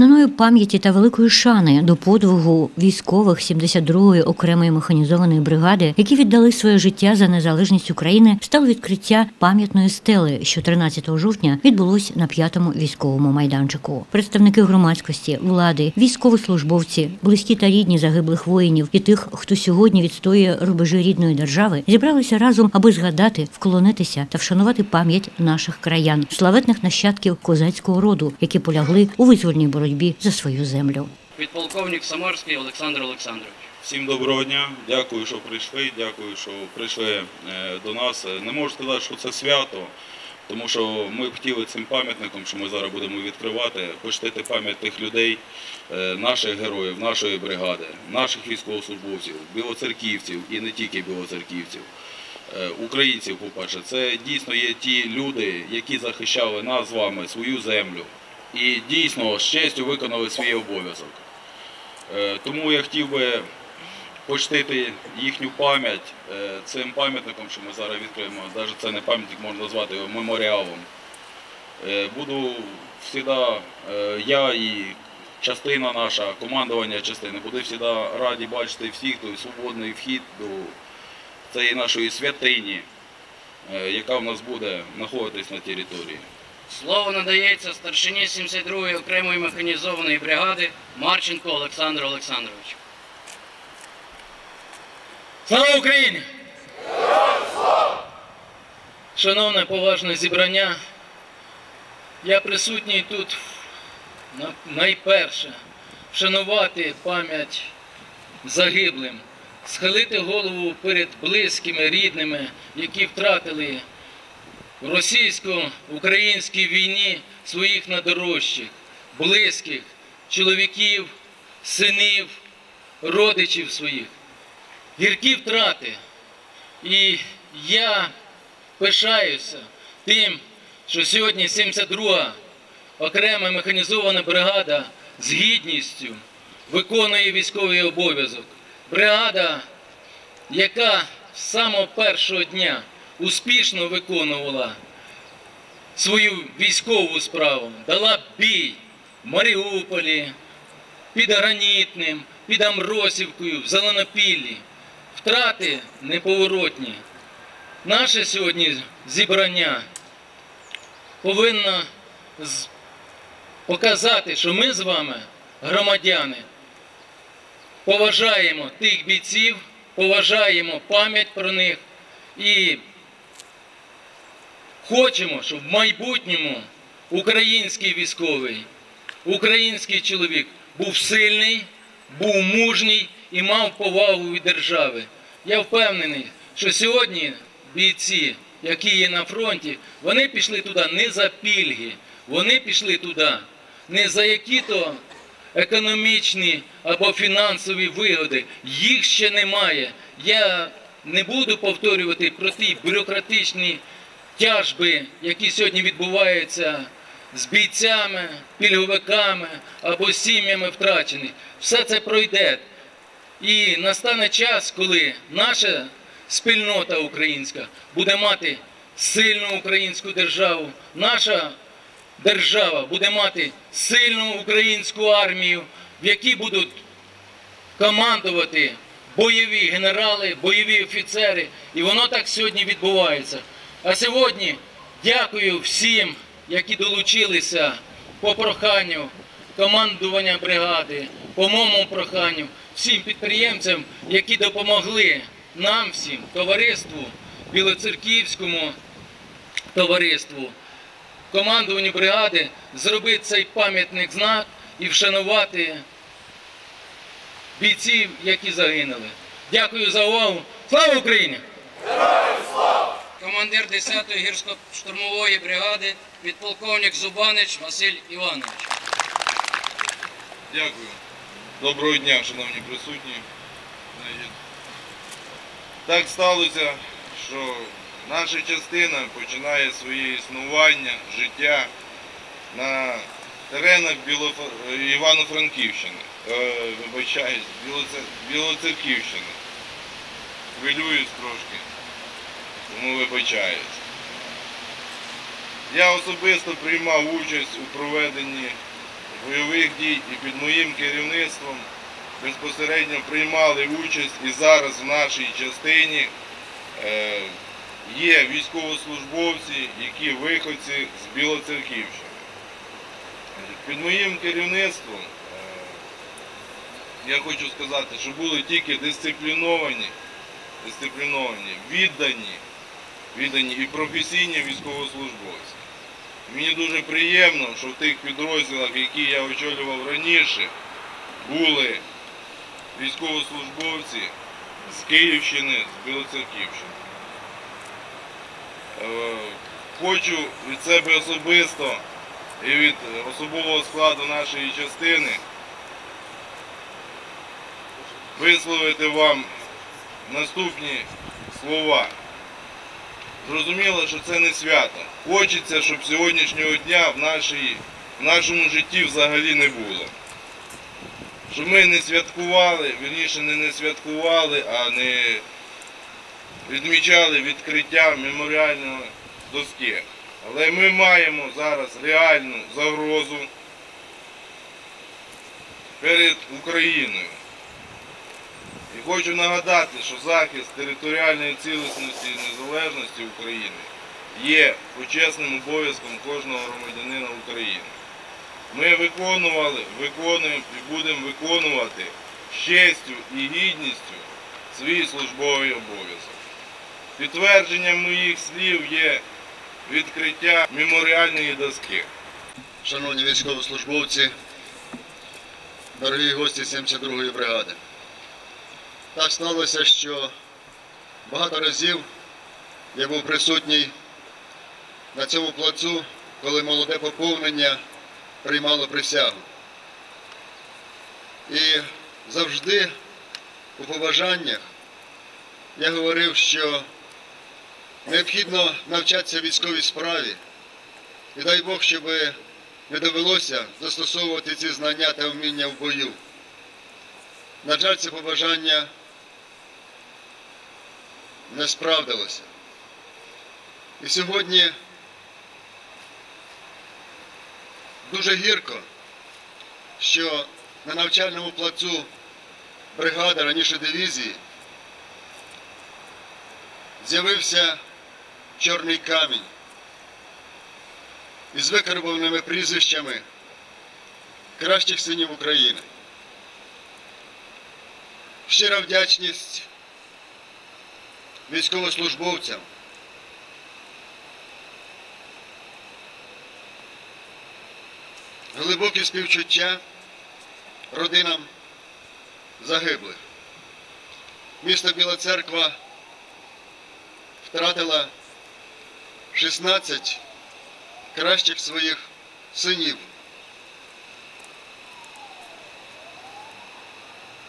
Шаною пам'яті та великої шани до подвигу військових 72-ї окремої механізованої бригади, які віддали своє життя за незалежність України, стало відкриття пам'ятної стели, що 13 жовтня відбулось на п'ятому військовому майданчику. Представники громадськості, влади, військовослужбовці, близькі та рідні загиблих воїнів і тих, хто сьогодні відстоює рубежі рідної держави, зібралися разом, аби згадати, вклонитися та вшанувати пам'ять наших краян, славетних нащадків козацького роду, які полягли у визвольній боротьбі за свою землю. Підполковник Самарський Олександр Олександрович. Всім доброго дня, дякую, що прийшли. Дякую, що прийшли е, до нас. Не можу сказати, що це свято, тому що ми б хотіли цим пам'ятником, що ми зараз будемо відкривати, почтити пам'ять тих людей, е, наших героїв, нашої бригади, наших військовослужбовців, білоцерківців і не тільки білоцерківців. е, Українців, по-перше, це дійсно є ті люди, які захищали нас з вами, свою землю, і дійсно з честю виконали свій обов'язок. Е, Тому я хотів би почтити їхню пам'ять е, цим пам'ятником, що ми зараз відкриємо. Навіть це не пам'ятник, можна назвати його меморіалом. Е, Буду завжди, я і частина наша, командування частини, буде завжди раді бачити всіх, той свободний вхід до цієї нашої святині, яка в нас буде знаходитись на території. Слово надається старшині 72-ї окремої механізованої бригади Марченко Олександру Олександровичу. Слава Україні! Шановне поважне зібрання, я присутній тут найперше вшанувати пам'ять загиблим, схилити голову перед близькими, рідними, які втратили в російсько-українській війні своїх найдорожчих, близьких, чоловіків, синів, родичів своїх гіркі втрати. І я пишаюся тим, що сьогодні 72-га окрема механізована бригада з гідністю виконує військовий обов'язок. Бригада, яка з самого першого дня успішно виконувала свою військову справу, дала бій в Маріуполі, під Гранітним, під Амросівкою, в Зеленопіллі. Втрати неповоротні. Наше сьогодні зібрання повинно показати, що ми з вами, громадяни, поважаємо тих бійців, поважаємо пам'ять про них і хочемо, щоб в майбутньому український військовий, український чоловік був сильний, був мужній і мав повагу від держави. Я впевнений, що сьогодні бійці, які є на фронті, вони пішли туди не за пільги, вони пішли туди не за які-то економічні або фінансові вигоди. Їх ще немає. Я не буду повторювати про ті бюрократичні тяжби, які сьогодні відбуваються з бійцями, пільговиками або сім'ями втрачених. Все це пройде. І настане час, коли наша спільнота українська буде мати сильну українську державу, наша держава буде мати сильну українську армію, в якій будуть командувати бойові генерали, бойові офіцери. І воно так сьогодні відбувається. А сьогодні дякую всім, які долучилися по проханню командування бригади, по моєму проханню, всім підприємцям, які допомогли нам всім, товариству, Білоцерківському товариству, командуванню бригади зробити цей пам'ятник знак і вшанувати бійців, які загинули. Дякую за увагу. Слава Україні! Командир 10-ї гірсько-штурмової бригади підполковник Зубанич Василь Іванович. Дякую. Доброго дня, шановні присутні. Так сталося, що наша частина починає своє існування, життя на теренах Івано-Франківщини. Е, Вибачаюсь, Білоцерківщини. Хвилююсь трошки, тому вибачаюсь. Я особисто приймав участь у проведенні бойових дій і під моїм керівництвом безпосередньо приймали участь і зараз в нашій частині е, є військовослужбовці, які виходці з Білоцерківщини. Під моїм керівництвом е, я хочу сказати, що були тільки дисципліновані, дисципліновані, віддані, віддані і професійні військовослужбовці. Мені дуже приємно, що в тих підрозділах, які я очолював раніше, були військовослужбовці з Київщини, з Білоцерківщини. Е, Хочу від себе особисто і від особового складу нашої частини висловити вам наступні слова. Зрозуміло, що це не свято. Хочеться, щоб сьогоднішнього дня в, нашій, в нашому житті взагалі не було. Щоб ми не святкували, вірніше не не святкували, а не відмічали відкриття меморіальної доски. Але ми маємо зараз реальну загрозу перед Україною. Хочу нагадати, що захист територіальної цілісності і незалежності України є почесним обов'язком кожного громадянина України. Ми виконували, виконуємо і будемо виконувати з честю і гідністю свій службовий обов'язок. Підтвердженням моїх слів є відкриття меморіальної доски. Шановні військовослужбовці, дорогі гості 72-ї бригади. Так сталося, що багато разів я був присутній на цьому плацу, коли молоде поповнення приймало присягу. І завжди у побажаннях я говорив, що необхідно навчатися військовій справі. І дай Бог, щоб не довелося застосовувати ці знання та вміння в бою. На жаль, це побажання не справдилося. І сьогодні дуже гірко, що на навчальному плацу бригади, раніше дивізії, з'явився чорний камінь із викарбованими прізвищами кращих синів України. Щира вдячність військовослужбовцям. Глибокі співчуття родинам загиблих. Місто Біла Церква втратила 16 кращих своїх синів.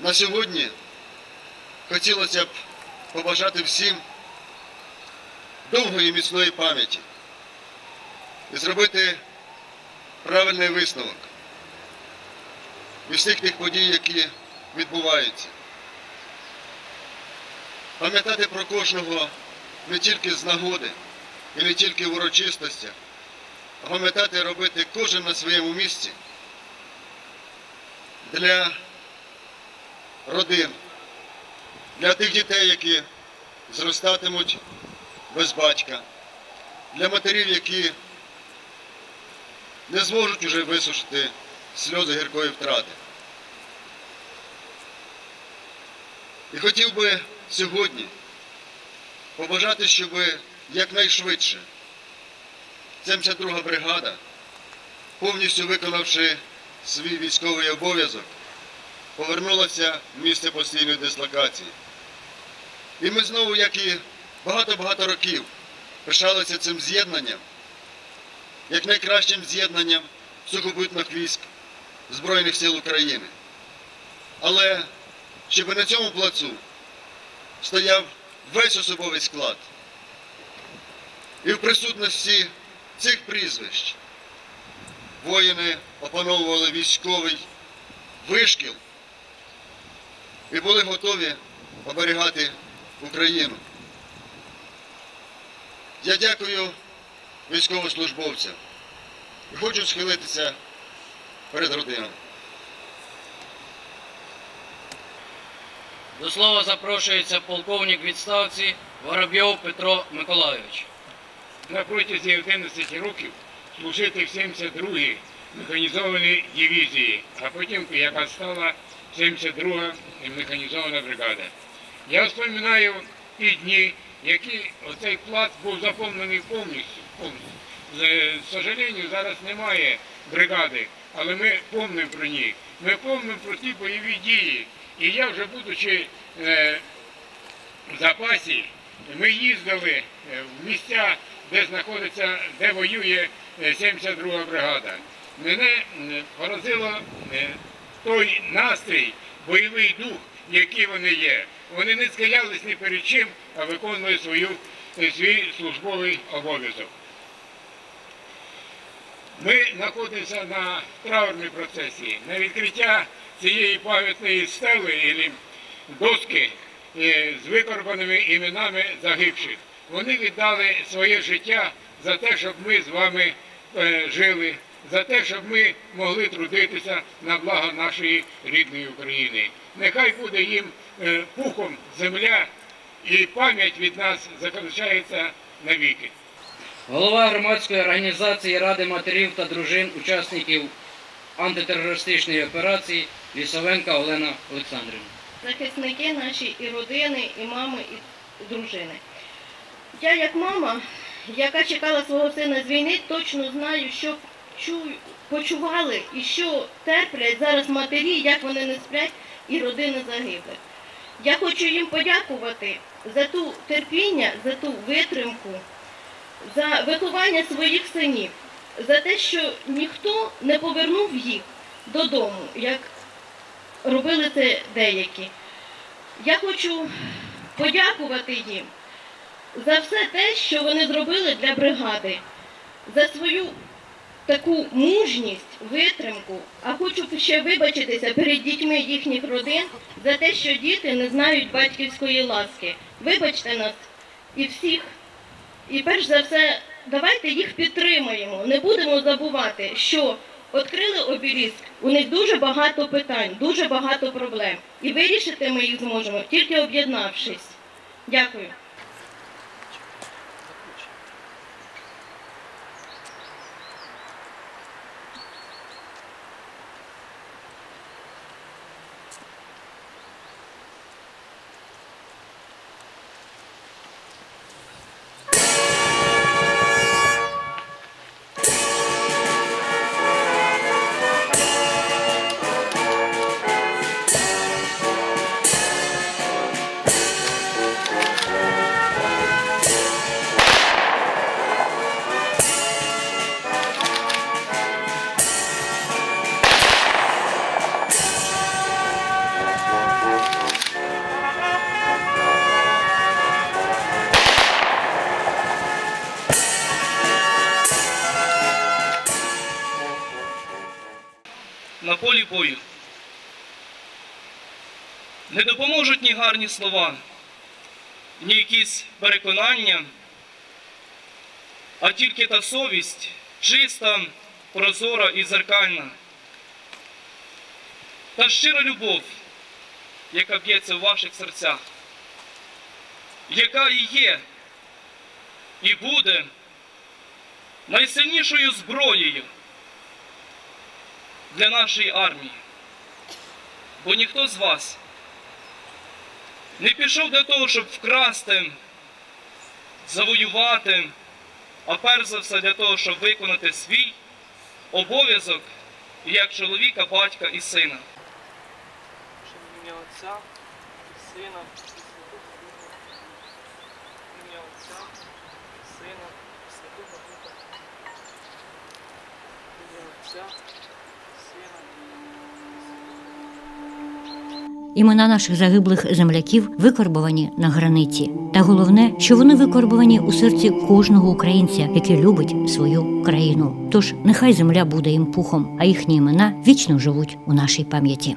На сьогодні хотілося б побажати всім довгої міцної пам'яті і зробити правильний висновок із всіх тих подій, які відбуваються. Пам'ятати про кожного не тільки з нагоди і не тільки в урочистостях, а пам'ятати робити кожен на своєму місці для родин, для тих дітей, які зростатимуть без батька, для матерів, які не зможуть уже висушити сльози гіркої втрати. І хотів би сьогодні побажати, щоб якнайшвидше 72-га бригада, повністю виконавши свій військовий обов'язок, повернулася в місце постійної дислокації. І ми знову, як і багато-багато років, пишалися цим з'єднанням, як найкращим з'єднанням сухопутних військ Збройних сил України. Але щоб на цьому плацу стояв весь особовий склад. І в присутності цих прізвищ воїни опановували військовий вишкіл і були готові оберігати Україну. Я дякую військовослужбовцям і хочу схилитися перед родиною. До слова запрошується полковник відставці Воробйов Петро Миколайович. на протязі 11 років служити в 72-й механізованій дивізії, а потім, яка стала 72-га механізована бригада. Я вспоминаю ті дні, які оцей плац був заповнений повністю. повністю. З сожалению, зараз немає бригади, але ми пам'ятаємо про них. Ми пам'ятаємо про ті бойові дії. І я вже будучи е, в запасі, ми їздили е, в місця, де знаходиться, де воює е, 72 бригада. Мене е, поразило е, той настрій, бойовий дух, який вони є. Вони не схилялись ні перед чим, а виконували свою, е, свій службовий обов'язок. Ми знаходимося на траурній процесії. На відкриття цієї пам'ятної стели і доски е, з викорбаними іменами загибших. Вони віддали своє життя за те, щоб ми з вами е, жили, за те, щоб ми могли трудитися на благо нашої рідної України. Нехай буде їм е, пухом земля і пам'ять від нас заключається навіки. Голова громадської організації Ради матерів та дружин учасників антитерористичної операції Лісовенка Олена Олександрівна. захисники наші і родини, і мами, і дружини. Я як мама, яка чекала свого сина з війни, точно знаю, що чую, почували і що терплять зараз матері, як вони не сплять, і родини загиблих. Я хочу їм подякувати за ту терпіння, за ту витримку, за виховання своїх синів, за те, що ніхто не повернув їх додому, як робили це деякі. Я хочу подякувати їм за все те, що вони зробили для бригади, за свою таку мужність, витримку. А хочу ще вибачитися перед дітьми їхніх родин за те, що діти не знають батьківської ласки. Вибачте нас і всіх. І перш за все, давайте їх підтримаємо. Не будемо забувати, що відкрили обеліск, у них дуже багато питань, дуже багато проблем. І вирішити ми їх зможемо тільки об'єднавшись. Дякую. На. Не допоможуть ні гарні слова, ні якісь переконання, а тільки та совість чиста, прозора і зеркальна. Та щира любов, яка б'ється в ваших серцях, яка і є, і буде найсильнішою зброєю для нашої армії. Бо ніхто з вас не пішов для того, щоб вкрасти, завоювати, а перш за все для того, щоб виконати свій обов'язок як чоловіка, батька і сина. Отця, і Сина. Ім'я Отця, Сина, Святого Духа. Ім'я Отця, Імена наших загиблих земляків викорбовані на границі. Та головне, що вони викорбовані у серці кожного українця, який любить свою країну. Тож нехай земля буде їм пухом, а їхні імена вічно живуть у нашій пам'яті.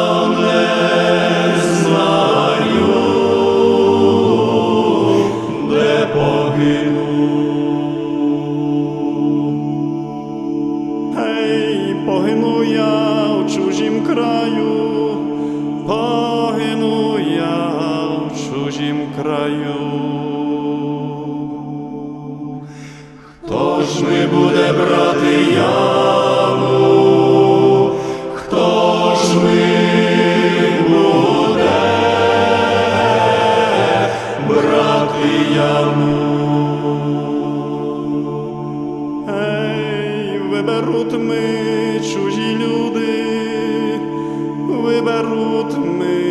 краю. Хто ж ми буде брати яву? Хто ж ми брати яму? Ей, ми чужі люди, виберуть ми.